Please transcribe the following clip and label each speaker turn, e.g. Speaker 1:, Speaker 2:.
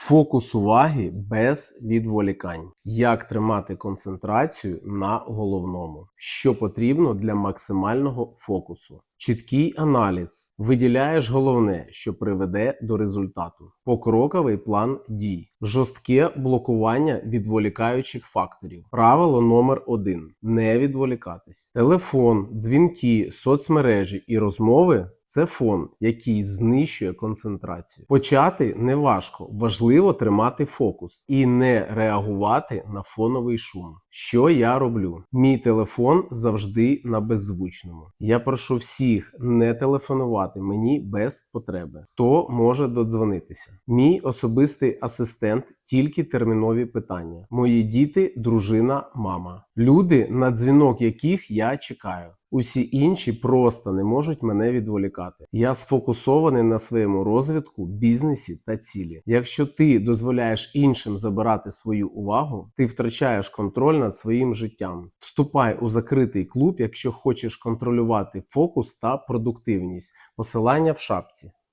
Speaker 1: Фокус уваги без відволікань. Як тримати концентрацію на головному? Що потрібно для максимального фокусу? Чіткий аналіз. Виділяєш головне, що приведе до результату. Покроковий план дій. Жорстке блокування відволікаючих факторів. Правило номер один: не відволікатись. Телефон, дзвінки, соцмережі і розмови це фон, який знищує концентрацію. Почати не важко, важливо тримати фокус і не реагувати на фоновий шум. Що я роблю? Мій телефон завжди на беззвучному. Я прошу всіх не телефонувати мені без потреби. Хто може додзвонитися? Мій особистий асистент тільки термінові питання. Мої діти, дружина, мама. Люди, на дзвінок яких я чекаю. Усі інші просто не можуть мене відволікати. Я сфокусований на своєму розвитку, бізнесі та цілі. Якщо ти дозволяєш іншим забирати свою увагу, ти втрачаєш контроль над своїм життям. Вступай у закритий клуб, якщо хочеш контролювати фокус та продуктивність. Посилання в шапці.